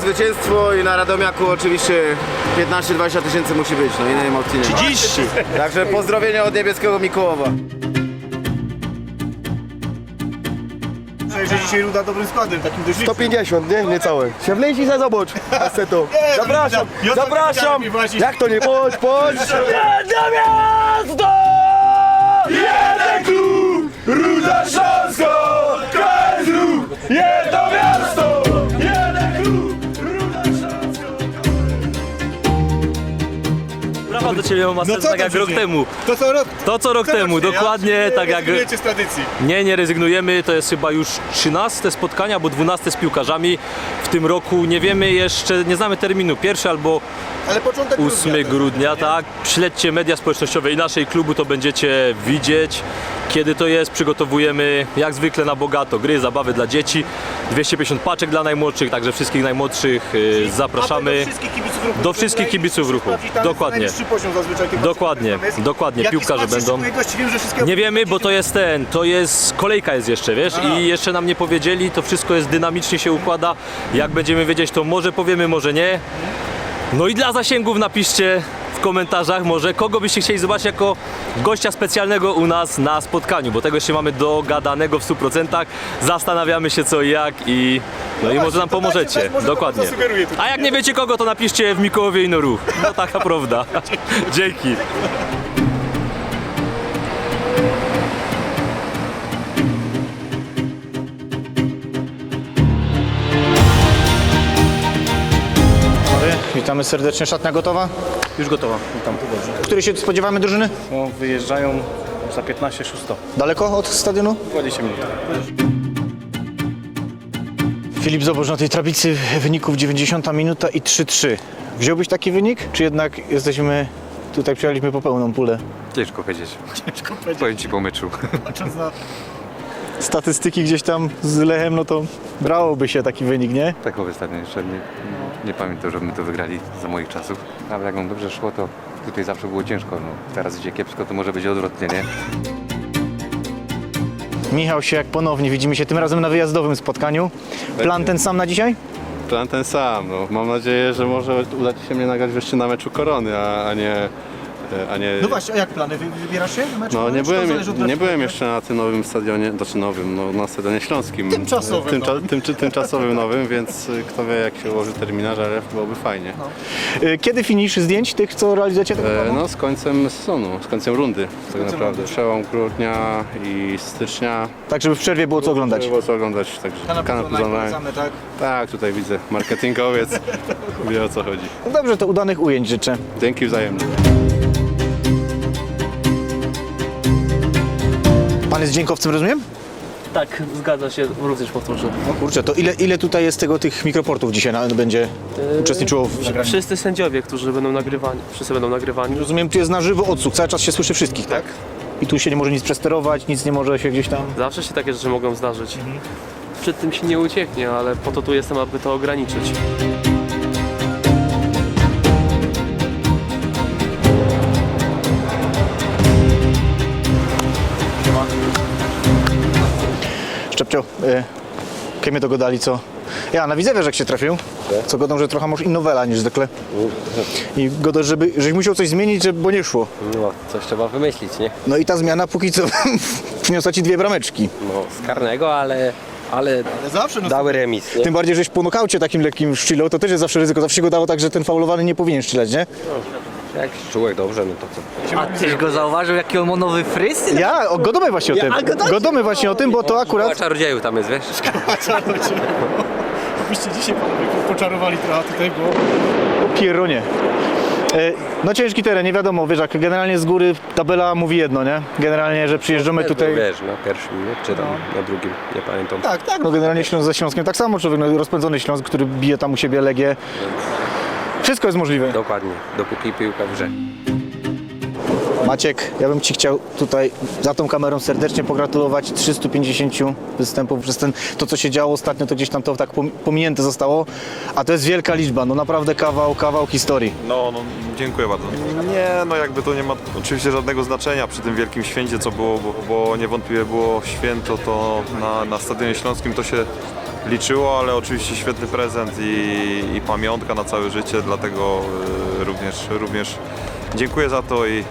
Zwycięstwo i na Radomiaku oczywiście 15-20 tysięcy musi być, no innej opcji nie ma. 30! Także pozdrowienia od niebieskiego Mikołowa. Że dzisiaj Ruda dobrym składem, takim dość 150, nie? Niecałe. Się wleźli za zobacz. Kasetą. Nie, Zapraszam, ja to zapraszam. widziałem, właśnie. Jak to nie? Chodź, chodź. Jeden klub! Ruda Śląsko! KSRU! Jedno Brawa do Ciebie, Master, co tak jak rok temu. To co rok? To co rok temu, Corocznie, dokładnie tak jak... Rezygnujecie z tradycji. Nie, nie rezygnujemy, to jest chyba już 13 spotkania, albo 12 z piłkarzami w tym roku. Nie wiemy jeszcze, nie znamy terminu, pierwszy albo Ale początek 8 grudnia, tak. Śledźcie media społecznościowe i naszej klubu, to będziecie widzieć, kiedy to jest. Przygotowujemy jak zwykle na bogato gry, zabawy dla dzieci. 250 paczek dla najmłodszych, także wszystkich najmłodszych y, zapraszamy. Do wszystkich kibiców ruchu. Do wszystkich kibiców ruchu. Dokładnie. Dokładnie, dokładnie. Piłkarze będą. Nie wiemy, bo to jest ten, to jest, kolejka jest jeszcze, wiesz, i jeszcze nam nie powiedzieli, to wszystko jest dynamicznie się układa, jak będziemy wiedzieć, to może powiemy, może nie. No i dla zasięgów napiszcie w komentarzach może, kogo byście chcieli zobaczyć jako gościa specjalnego u nas na spotkaniu, bo tego jeszcze mamy dogadanego w 100%, zastanawiamy się co i jak i no, i właśnie, może nam pomożecie, dokładnie. A jak nie wiecie kogo, to napiszcie w Mikołowie i Noruch, no taka prawda. Dzięki. Witamy serdecznie. Szatnia gotowa? Już gotowa, witam. Której się spodziewamy drużyny? No, wyjeżdżają za 15-600. Daleko od stadionu? 20 minut. Filip, zobacz na tej tablicy wyników 90 minuta i 3-3. Wziąłbyś taki wynik, czy jednak jesteśmy, tutaj przyjechaliśmy po pełną pulę? Ciężko powiedzieć. Powiem ci po meczu. Statystyki gdzieś tam z Lechem, no to brałoby się taki wynik, nie? Takowy stadion jeszcze nie, nie pamiętam, żebyśmy to wygrali za moich czasów. Ale jak nam dobrze szło, to tutaj zawsze było ciężko. No, teraz idzie kiepsko, to może być odwrotnie, nie? Michał się jak ponownie, widzimy się tym razem na wyjazdowym spotkaniu. Plan ten sam na dzisiaj? Plan ten sam. No. Mam nadzieję, że może uda Ci się mnie nagrać wreszcie na meczu Korony, a, a nie... A nie No właśnie, a jak plany? Wy, wybierasz się na mecz? no, nie Czy to byłem, zależy od nie byłem jeszcze na tym nowym stadionie, znaczy nowym, no, na stadionie śląskim. Tymczasowym Tymcza, nowym. tym, tymczasowym nowym, więc y, kto wie jak się ułoży terminarz RF, byłoby fajnie. Y, Kiedy finisz zdjęć tych, co realizujecie tego E, planu? no z końcem sezonu, z końcem rundy tak naprawdę. Przełom grudnia i stycznia. Tak, żeby w przerwie było co oglądać. Było co oglądać, także Kanał kanał Online. polecamy, tak? Tak, tutaj widzę, marketingowiec wie o co chodzi. No dobrze, to udanych ujęć życzę. Dzięki wzajemnie. Pan jest dziękowcem, rozumiem? Tak, zgadza się, również powtórzę. Kurczę, to ile, ile tutaj jest tego tych mikroportów dzisiaj na, będzie uczestniczyło w nagraniu? Wszyscy sędziowie, którzy będą nagrywani, wszyscy będą nagrywani. Rozumiem, tu jest na żywo odsłuch, cały czas się słyszy wszystkich, tak? I tu się nie może nic przesterować, nic nie może się gdzieś tam... Zawsze się takie rzeczy mogą zdarzyć. Przed tym się nie ucieknie, ale po to tu jestem, aby to ograniczyć. Szczepcio, y, kiedy to godali, co? Ja, na Widzewie, że jak się trafił, co godą, że trochę może innowela niż zwykle. I godo, żeby, żeś musiał coś zmienić, żeby, bo nie szło. No, coś trzeba wymyślić, nie? No i ta zmiana póki co przyniosła ci dwie brameczki. No, z karnego, ale, ale Zawsze no, dały remis, nie? Tym bardziej, żeś po nokaucie takim lekkim szczylał, to też jest zawsze ryzyko. Zawsze się go dało tak, że ten faulowany nie powinien szczylać, nie? Jak czułek dobrze, no to co? A tyś go zauważył, jaki on ma nowy fryz? Ja, o, godomy właśnie o tym. Godomy właśnie o tym, bo to Chyba akurat... czarodzieju tam jest, wiesz? Byście dzisiaj panowie poczarowali trochę tutaj, bo O pieronie. E, No ciężki teren, nie wiadomo, wiesz, jak generalnie z góry tabela mówi jedno, nie? Generalnie, że przyjeżdżamy tutaj... Wiesz, na pierwszym, nie? Czy tam na drugim, nie pamiętam. Tak, tak, no generalnie Śląsk ze Śląskiem tak samo, człowiek, no, rozpędzony Śląsk, który bije tam u siebie Legię. Wszystko jest możliwe. Dokładnie, dopóki piłka w grze. Maciek, ja bym Ci chciał tutaj za tą kamerą serdecznie pogratulować 350 występów przez ten, to co się działo ostatnio, to gdzieś tam to tak pom- pominięte zostało, a to jest wielka liczba, no naprawdę kawał, kawał historii. No, no, dziękuję bardzo. Nie, no jakby to nie ma oczywiście żadnego znaczenia przy tym wielkim święcie, co było, bo, bo niewątpliwie było święto, to na, na Stadionie Śląskim to się liczyło, ale oczywiście świetny prezent i, i pamiątka na całe życie, dlatego y, również, również dziękuję za to i,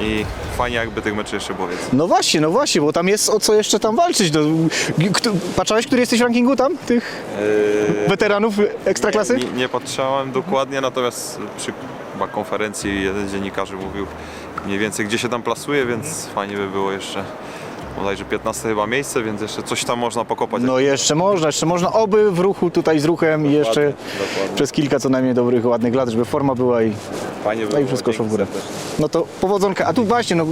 i fajnie jakby tych meczy jeszcze było więcej. No właśnie, no właśnie, bo tam jest o co jeszcze tam walczyć. No, kto- patrzałeś, który jesteś w rankingu tam, tych weteranów Ekstraklasy? Nie, nie patrzałem dokładnie, natomiast przy chyba konferencji jeden z dziennikarzy mówił mniej więcej gdzie się tam plasuje, więc fajnie by było jeszcze bodajże 15 chyba miejsce, więc jeszcze coś tam można pokopać. No jeszcze można, jeszcze można, oby w ruchu tutaj z ruchem i jeszcze dokładnie. przez kilka co najmniej dobrych, ładnych lat, żeby forma była i, Fajnie by no i było, wszystko szło w dzięki górę. No to powodzonka. A tu właśnie, no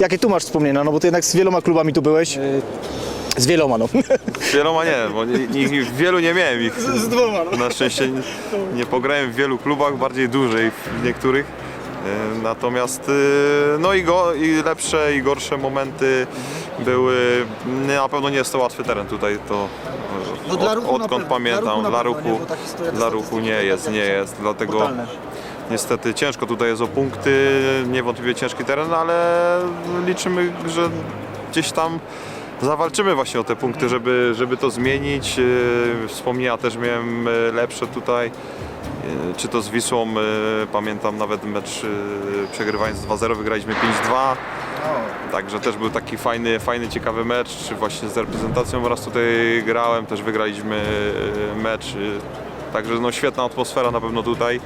jakie tu masz wspomnienia, no bo ty jednak z wieloma klubami tu byłeś. Z wieloma, no. Z wieloma nie, bo nie, nie, wielu nie miałem ich. Z dwoma, no. Na szczęście nie, nie pograłem w wielu klubach, bardziej dłużej w niektórych. E, Natomiast e, no i, go, i lepsze i gorsze momenty były. Nie, na pewno nie jest to łatwy teren tutaj, to No od, odkąd pewno, dla pamiętam. ruchu Dla ruchu, nie? Dla ruchu nie jest, nie jest. Dlatego Brutalne. niestety ciężko tutaj jest o punkty. Niewątpliwie ciężki teren, ale liczymy, że gdzieś tam zawalczymy właśnie o te punkty, żeby, żeby to zmienić. Yy, Wspomnienia też miałem yy, lepsze tutaj. Yy, Czy to z Wisłą, pamiętam nawet mecz przegrywając 2-0, wygraliśmy 5-2. Także też był taki fajny, fajny, ciekawy mecz, właśnie z reprezentacją raz tutaj grałem, też wygraliśmy yy, mecz. yy, Także no świetna atmosfera na pewno tutaj.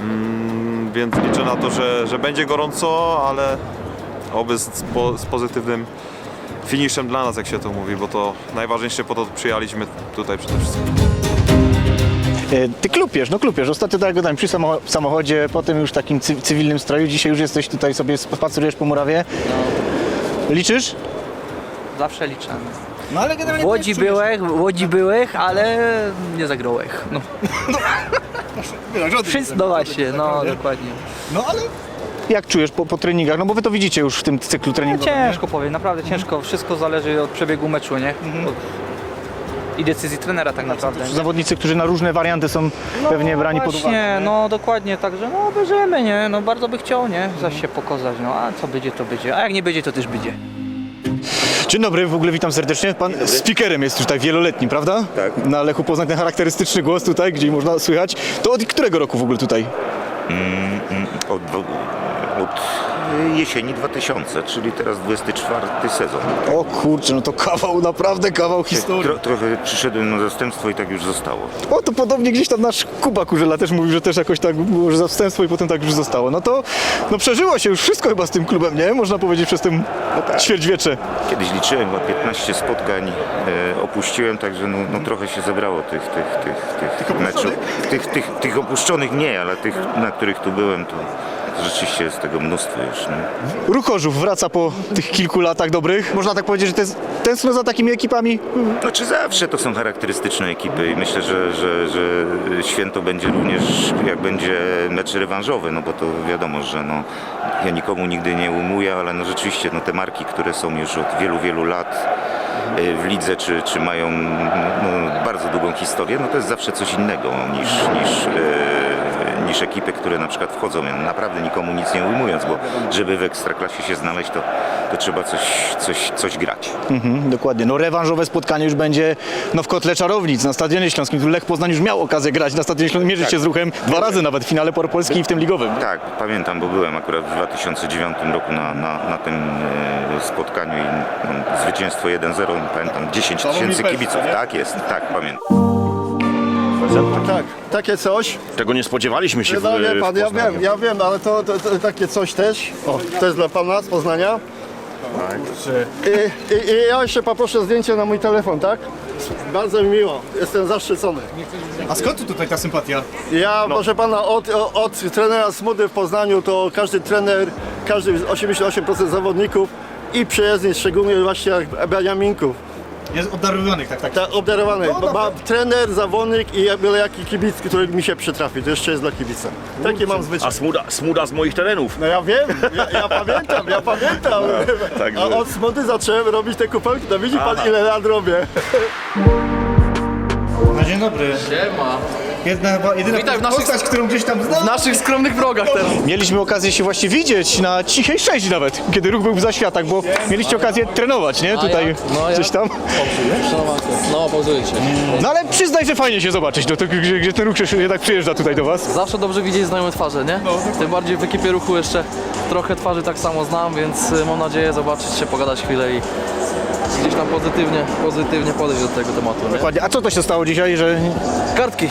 Mm, Więc liczę na to, że, że będzie gorąco, ale oby z, po, z pozytywnym finiszem dla nas, jak się to mówi, bo to najważniejsze po to przyjechaliśmy tutaj przede wszystkim. E, Ty klupiesz, no klupiesz. Ostatnio tak jak gadałem, przy samochodzie, potem już w takim cy- cywilnym stroju. Dzisiaj już jesteś tutaj sobie, spacerujesz po murawie. Liczysz? Zawsze liczę. No ale W generalnie... Łodzi byłych, w Łodzi byłych, ale nie zagrałych. No. Wszystko, no właśnie, no dokładnie. No ale... Jak czujesz po, po treningach? No bo wy to widzicie już w tym cyklu No, treningowym. ciężko powiem, naprawdę ciężko. Wszystko zależy od przebiegu meczu, nie? Od... I decyzji trenera tak naprawdę. nie? Zawodnicy, którzy na różne warianty są pewnie brani pod uwagę. Właśnie, no dokładnie, także no obejrzymy, nie? No bardzo by chciał, nie? Zaś się pokazać, no a co będzie, to będzie. A jak nie będzie, to też będzie. Dzień dobry, w ogóle witam serdecznie. Pan speakerem jest tutaj wieloletnim, prawda? Tak. Na Lechu Poznań ten charakterystyczny głos tutaj, gdzie można słychać. To od którego roku w ogóle tutaj? Od, od jesieni 2000, czyli teraz 24 sezon. O kurczę, no to kawał, naprawdę kawał historii. Tro, trochę przyszedłem na zastępstwo i tak już zostało. O, to podobnie gdzieś tam nasz Kuba Kurzela też mówił, że też jakoś tak było, że zastępstwo i potem tak już zostało. No to no przeżyło się już wszystko chyba z tym klubem, nie? Można powiedzieć przez tym ćwierćwiecze. Kiedyś liczyłem, chyba 15 spotkań e, opuściłem, także no, no trochę się zebrało tych, tych, tych, tych, meczów. Tych, tych, tych opuszczonych nie, ale tych, na których tu byłem, to rzeczywiście jest tego mnóstwo już. Ruchorzów wraca po tych kilku latach dobrych. Można tak powiedzieć, że to jest tęskno za takimi ekipami. Znaczy zawsze to są charakterystyczne ekipy i myślę, że, że, że święto będzie również jak będzie mecz rewanżowy, no bo to wiadomo, że no, ja nikomu nigdy nie umuję, ale no rzeczywiście no, te marki, które są już od wielu, wielu lat y, w lidze, czy, czy mają no, bardzo długą historię, no to jest zawsze coś innego niż, niż, y, niż ekipy, które na przykład wchodzą, naprawdę nikomu nic nie ujmując, bo żeby w Ekstraklasie się znaleźć, to, to trzeba coś, coś, coś grać. Mhm, dokładnie. No rewanżowe spotkanie już będzie no, w Kotle Czarownic na Stadionie Śląskim. Tu Lech Poznań już miał okazję grać na Stadionie Śląskim, mierzyć się z ruchem dwa razy nawet w finale Polski i w tym ligowym. Tak, pamiętam, bo byłem akurat w 2009 roku na, na, na tym e, spotkaniu i no, zwycięstwo 1-0, pamiętam 10 tysięcy kibiców. Tak jest, tak pamiętam. Tak, takie coś. Tego nie spodziewaliśmy się w, No wie w pan, ja Poznaniu. wiem, ja wiem, ale to, to, to takie coś też. O, to jest dla pana z Poznania. I, i, I ja jeszcze poproszę zdjęcie na mój telefon, tak? Bardzo mi miło, jestem zaszczycony. A skąd tutaj ta sympatia? Ja, proszę pana, od, od trenera Smudy w Poznaniu to każdy trener, każdy 88% zawodników i przyjezdni, szczególnie właśnie jak Beniaminków. Jest obdarowanych, tak, tak. Tak, obdarowany. No, Ma trener, zawodnik i byle jaki kibic, który mi się przytrafi. To jeszcze jest dla kibica. Takie mam zwyczaj. A smuda, smuda z moich terenów. No ja wiem, ja, ja pamiętam, ja pamiętam. także- A od smody zacząłem robić te kupełki, to widzi pan ile lat robię. No dzień dobry. Siema. Jedna, chyba- jedyna Witaj w naszych- postać, którą gdzieś tam W znam. naszych skromnych wrogach teraz. Mieliśmy okazję się właśnie widzieć na cichej sześć nawet, kiedy ruch był w zaświatach, bo mieliście okazję trenować, nie? Tutaj jak? No, jak? gdzieś tam. No, pauzujcie. No ale przyznaj, że fajnie się zobaczyć, no to, gdzie, gdzie ten ruch się jednak przyjeżdża tutaj do was. Zawsze dobrze widzieć znajome twarze, nie? Tym bardziej w ekipie ruchu jeszcze trochę twarzy tak samo znam, więc y, mam nadzieję zobaczyć się, pogadać chwilę i gdzieś tam pozytywnie, pozytywnie podejść do tego tematu, nie? Dokładnie. A co to się stało dzisiaj, że Kartki.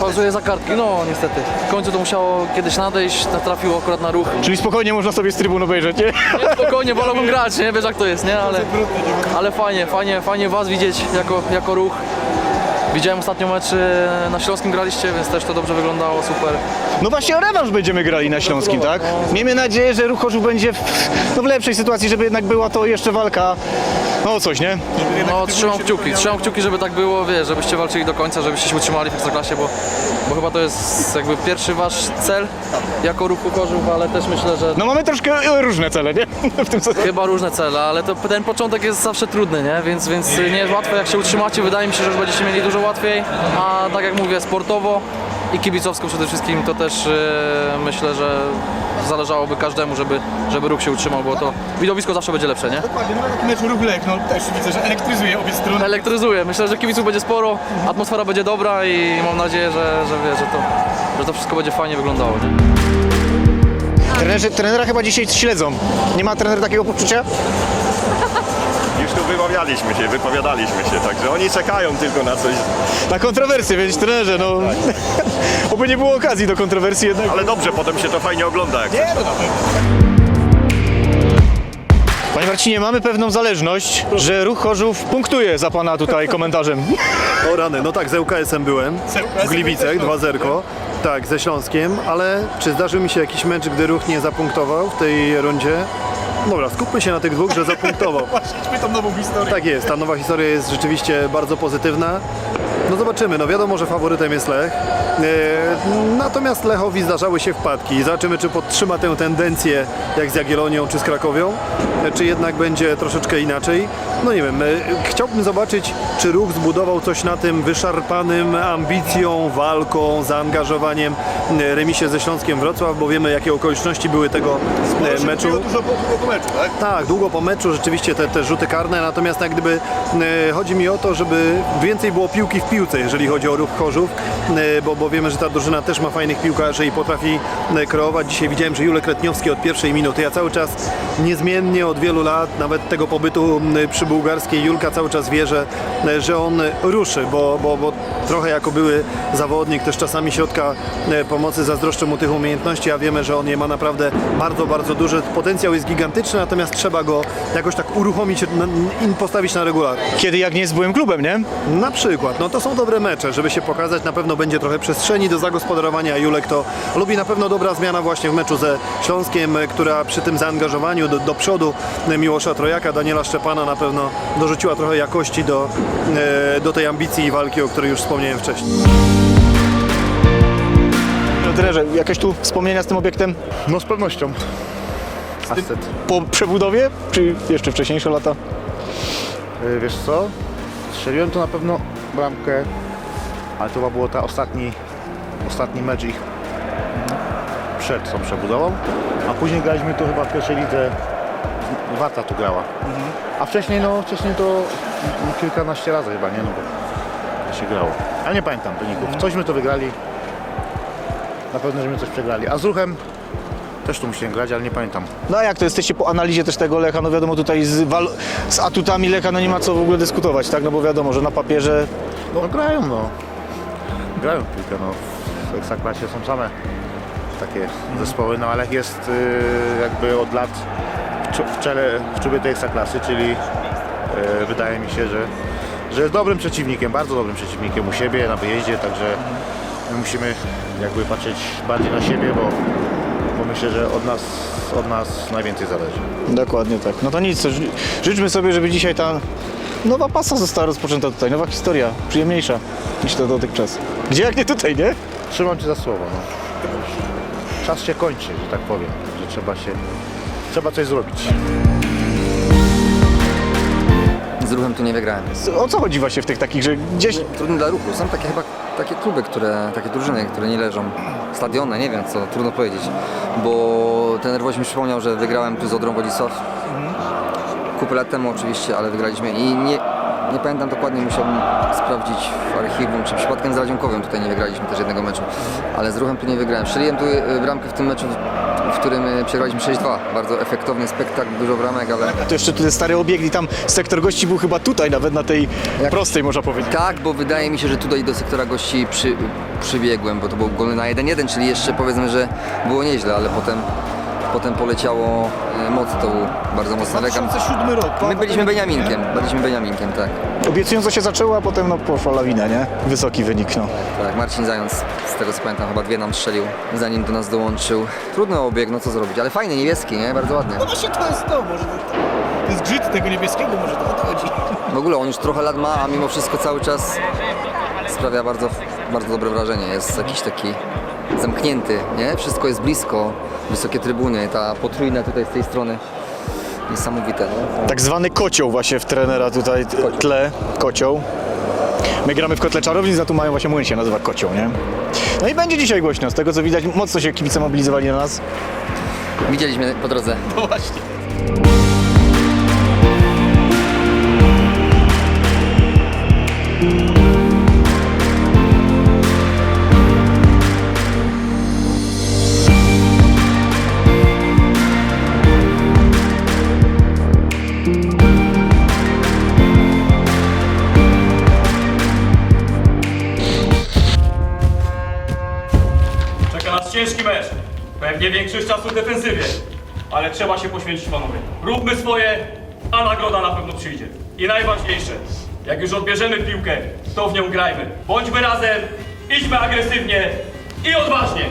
Pauzuję za kartki, no niestety. W końcu to musiało kiedyś nadejść, trafiło akurat na ruch. Czyli spokojnie można sobie z trybun obejrzeć, nie? Nie, spokojnie, wolałbym grać, nie? Wiesz jak to jest, nie? Ale, ale fajnie, fajnie, fajnie was widzieć jako, jako ruch. Widziałem ostatnio mecz y, na Śląskim graliście, więc też to dobrze wyglądało, super. No właśnie o rewanż będziemy grali na Śląskim, tak? Miejmy nadzieję, że ruch Chorzów będzie w, no w lepszej sytuacji, żeby jednak była to jeszcze walka, no o coś, nie? No trzymam kciuki, trzymam kciuki, żeby tak było, wiesz, żebyście walczyli do końca, żebyście się utrzymali w Ekstraklasie, bo, bo chyba to jest jakby pierwszy wasz cel jako ruchu Chorzów, ale też myślę, że No mamy troszkę e, różne cele, nie? W tym sezonie. Chyba różne cele, ale to, ten początek jest zawsze trudny, nie? Więc, więc nie jest łatwo, jak się utrzymacie. Wydaje mi się, że już będziecie mieli dużo łatwiej. A tak jak mówię, sportowo i kibicowsko przede wszystkim, to też e, myślę, że zależałoby każdemu, żeby, żeby ruch się utrzymał, bo to widowisko zawsze będzie lepsze, nie? Dokładnie, no taki mecz ruch Lech, no też widzę, że elektryzuje obie strony. Elektryzuje. Myślę, że kibiców będzie sporo, atmosfera będzie dobra i mam nadzieję, że, że, wie, że, to, że to wszystko będzie fajnie wyglądało, nie? Trenerzy, trenera chyba dzisiaj śledzą. Nie ma trener takiego poczucia? Już tu wymawialiśmy się, wypowiadaliśmy się, także oni czekają tylko na coś. Na kontrowersję, więc trenerze, no... Oby nie było okazji do kontrowersji jednak. Ale dobrze, potem się to fajnie ogląda, jak Nie, no. Panie Marcinie, mamy pewną zależność, że ruch Chorzów punktuje za pana tutaj komentarzem. O rany, no tak, z ŁKS-em byłem, w Gliwicach, 2-0, tak, ze Śląskiem, ale czy zdarzył mi się jakiś mecz, gdy ruch nie zapunktował w tej rundzie? Dobra, skupmy się na tych dwóch, że zapunktował. Idźmy tą nową historię. Tak jest, ta nowa historia jest rzeczywiście bardzo pozytywna. No zobaczymy, no wiadomo, że faworytem jest Lech. E, natomiast Lechowi zdarzały się wpadki. Zobaczymy, czy podtrzyma tę tendencję jak z Jagiellonią czy z Krakowią, e, czy jednak będzie troszeczkę inaczej. No nie wiem, e, chciałbym zobaczyć, czy ruch zbudował coś na tym wyszarpanym ambicją, walką, zaangażowaniem e, remisie ze Śląskiem Wrocław, bo wiemy, jakie okoliczności były tego e, meczu. Dużo po, po, meczu, tak? Tak, długo po meczu rzeczywiście te, te rzuty karne, natomiast jak gdyby chodzi mi o to, żeby więcej było piłki w piłce, jeżeli chodzi o ruch Chorzów, bo, bo wiemy, że ta drużyna też ma fajnych piłkarzy i potrafi kreować. Dzisiaj widziałem, że Julek Letniowski od pierwszej minuty, ja cały czas niezmiennie od wielu lat, nawet tego pobytu m, przy bułgarskiej, Julka cały czas wierzę, e, że on ruszy, bo, bo, bo trochę jako były zawodnik, też czasami środka e, pomocy zazdroszczę mu tych umiejętności, a wiemy, że on je ma naprawdę bardzo, bardzo duży. Potencjał jest gigantyczny, natomiast trzeba go jakoś tak uruchomić i postawić na regular. Kiedy jak nie z byłym klubem, nie? Na przykład, no to są dobre mecze, żeby się pokazać, na pewno będzie trochę przestrzeni do zagospodarowania. Julek to lubi na pewno dobra zmiana właśnie w meczu ze Śląskiem, e, która przy tym zaangażowaniu do, do przodu Miłosza Trojaka, Daniela Szczepana na pewno dorzuciła trochę jakości do, e, do tej ambicji i walki, o której już wspomniałem wcześniej. Trenerze, jakieś tu wspomnienia z tym obiektem? No z pewnością. Asset. Po przebudowie, czy jeszcze wcześniejsze lata? Y, Wiesz co? Strzeliłem to na pewno bramkę, ale to chyba było ta ostatni, ostatni mecz ich przed tą przebudową, a później graliśmy to chyba w pierwszej lidze, Warta tu grała. A wcześniej, no wcześniej to no, kilkanaście razy chyba, nie? No bo się grało. Ale nie pamiętam wyników. Cośmy to wygrali, na pewno, żeśmy coś przegrali. A z ruchem też tu musiałem grać, ale nie pamiętam. No a jak to jesteście po analizie też tego Lecha? No wiadomo tutaj z, z atutami Lecha no nie ma co w ogóle dyskutować, tak? No bo wiadomo, że na papierze No, grają, no. Grają piłkę, no. W Ekstraklasie są same takie zespoły, no ale jest y, jakby od lat w czele, w czubie tej Ekstraklasy, czyli y, wydaje mi się, że, że jest dobrym przeciwnikiem, bardzo dobrym przeciwnikiem u siebie, na wyjeździe, także my musimy jakby patrzeć bardziej na siebie, bo, bo myślę, że od nas, od nas najwięcej zależy. Dokładnie tak. No to nic, ży- życzmy sobie, żeby dzisiaj ta nowa pasa została rozpoczęta tutaj, nowa historia, przyjemniejsza niż to dotychczas. Gdzie jak nie tutaj, nie? Trzymam cię za słowo. No. Czas się kończy, że tak powiem, że trzeba się, trzeba coś zrobić. Z ruchem tu nie wygrałem. O co chodzi właśnie w tych takich, że gdzieś... Trudny dla ruchu. Są takie chyba takie kluby, które, takie drużyny, które nie leżą. Stadiony, nie wiem co, trudno powiedzieć. Bo ten Woź mi przypomniał, że wygrałem tu z Odrą Wodzisław. Kupę lat temu oczywiście, ale wygraliśmy i nie, nie pamiętam dokładnie, musiałbym sprawdzić w archiwum, czy przypadkiem z Radziunkowym tutaj nie wygraliśmy też jednego meczu, ale z ruchem tu nie wygrałem. Strzeliłem tu y, bramkę w tym meczu, w którym y, przegraliśmy 6-2. Bardzo efektowny spektakl, dużo bramek, ale... To jeszcze tutaj stary obiegli, tam sektor gości był chyba tutaj, nawet na tej prostej można powiedzieć. Tak, bo wydaje mi się, że tutaj do sektora gości przy, przybiegłem, bo to był gol na 1-1, czyli jeszcze powiedzmy, że było nieźle, ale potem, potem poleciało e, mocno, to był bardzo mocny rekam. 2007 rok. My byliśmy Beniaminkiem, byliśmy Beniaminkiem, tak. Obiecująco się zaczęło, a potem no poszła lawina, nie? Wysoki wynik, no. Tak, Marcin Zając, z tego co pamiętam, chyba dwie nam strzelił, zanim do nas dołączył. Trudny obieg, no co zrobić, ale fajny, niebieski, nie? Bardzo ładny. No właśnie to jest to, może to, to jest grzyd tego niebieskiego, może to o to chodzi. W ogóle on już trochę lat ma, a mimo wszystko cały czas sprawia bardzo, bardzo dobre wrażenie. Jest jakiś taki zamknięty, nie? Wszystko jest blisko, wysokie trybuny, ta potrójna tutaj z tej strony. Niesamowite, no. Tak zwany kocioł właśnie w trenera tutaj t- tle, kocioł. My gramy w kotle czarownic, a tu mają właśnie młyn się nazywa kocioł, nie? No i będzie dzisiaj głośno, z tego co widać, mocno się kibice mobilizowali na nas. Widzieliśmy po drodze. No właśnie. Ciężki mecz. Pewnie większość czasu w defensywie. Ale trzeba się poświęcić panowie. Róbmy swoje, a nagroda na pewno przyjdzie. I najważniejsze, jak już odbierzemy piłkę, to w nią grajmy. Bądźmy razem, idźmy agresywnie i odważnie,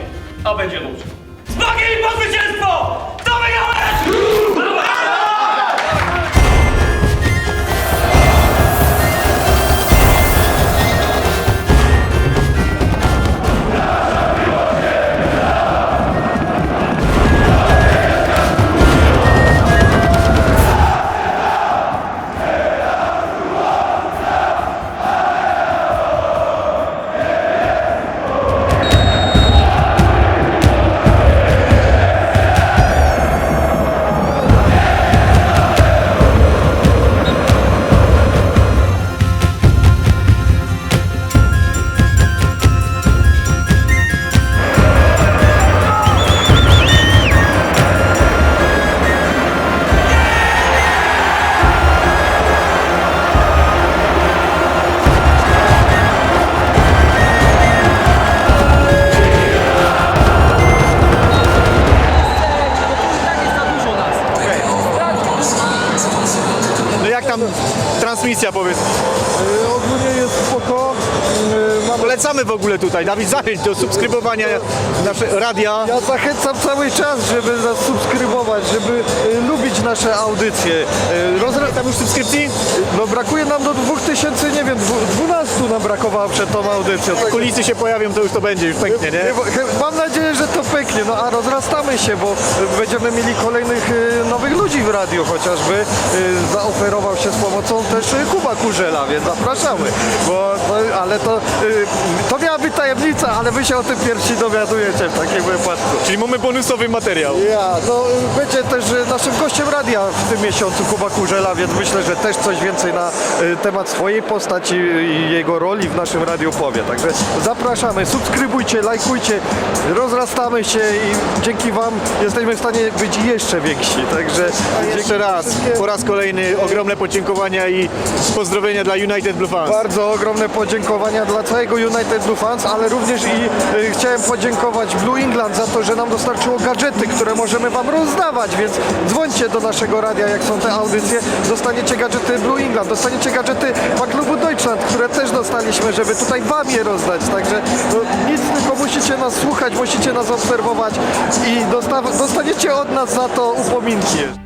a będzie dobrze. Z nogi po zwycięstwo! Kto wygrał tam transmisja powiedz? Ogólnie jest spoko. Polecamy w ogóle tutaj, Dawid zachęć do subskrybowania naszego radia. Ja zachęcam cały czas, żeby nas subskrybować, żeby y, lubić nasze audycje. Rozra- Tam już subskrypcji? no brakuje nam do 2000, nie wiem, dwu- 12 nam brakowało przed tą audycją. Jak kulisy się pojawią, to już to będzie, już pęknie, nie? Mam nadzieję, że to pęknie, no a rozrastamy się, bo będziemy mieli kolejnych nowych ludzi w radiu chociażby. Zaoferował się z pomocą też y, Kuba Kurzela, więc zapraszamy. Bo, to, ale to, y, to miała być tajemnica, ale wy się o tym pierwsi dowiadujecie w takim wypadku. Czyli mamy bonusowy materiał. Ja, no y, będzie też naszym gościem radia w tym miesiącu Kuba Kurzela, więc myślę, że też coś więcej na temat swojej postaci i jego roli w naszym radiu powie. Także zapraszamy, subskrybujcie, lajkujcie, rozrastamy się i dzięki wam jesteśmy w stanie być jeszcze więksi. Także Jeszcze raz, po raz kolejny ogromne podziękowania i pozdrowienia dla United Blue Fans. Bardzo ogromne podziękowania dla całego United Blue Fans, ale również i y, chciałem podziękować Blue England za to, że nam dostarczyło gadżety, które możemy Wam rozdawać, więc dzwońcie do naszego radia, jak są te audycje, dostaniecie gadżety Blue England, dostaniecie gadżety klubu Deutschland, które też dostaliśmy, żeby tutaj Wam je rozdać, także no, nic, tylko musicie nas słuchać, musicie nas obserwować i dosta- dostaniecie od nas za to upominki.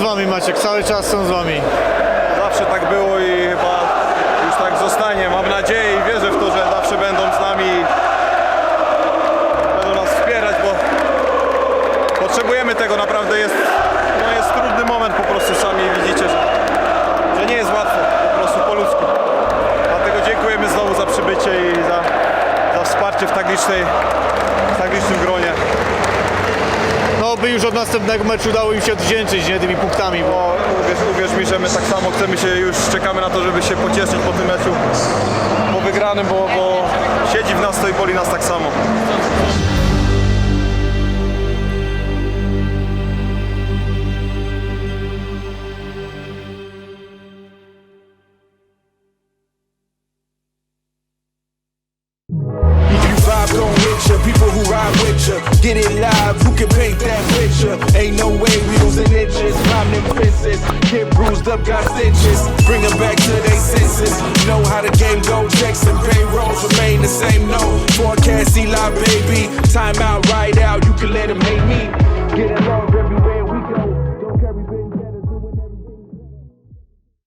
Z wami Maciek, cały czas są z wami. Zawsze tak było i chyba już tak zostanie. Mam nadzieję i wierzę w to, że zawsze będą z nami będą nas wspierać, bo potrzebujemy tego naprawdę jest, no jest trudny moment po prostu sami widzicie, że, że nie jest łatwo po prostu po ludzku. Dlatego dziękujemy znowu za przybycie i za, za wsparcie w tak licznej, w tak licznym gronie. By już od następnego meczu udało im się odwdzięczyć, nie, tymi punktami, bo Bo uwierz, uwierz mi, że my tak samo chcemy się już, czekamy na to, żeby się pocieszyć po tym meczu, po wygranym, bo, bo siedzi w nas to i boli nas tak samo.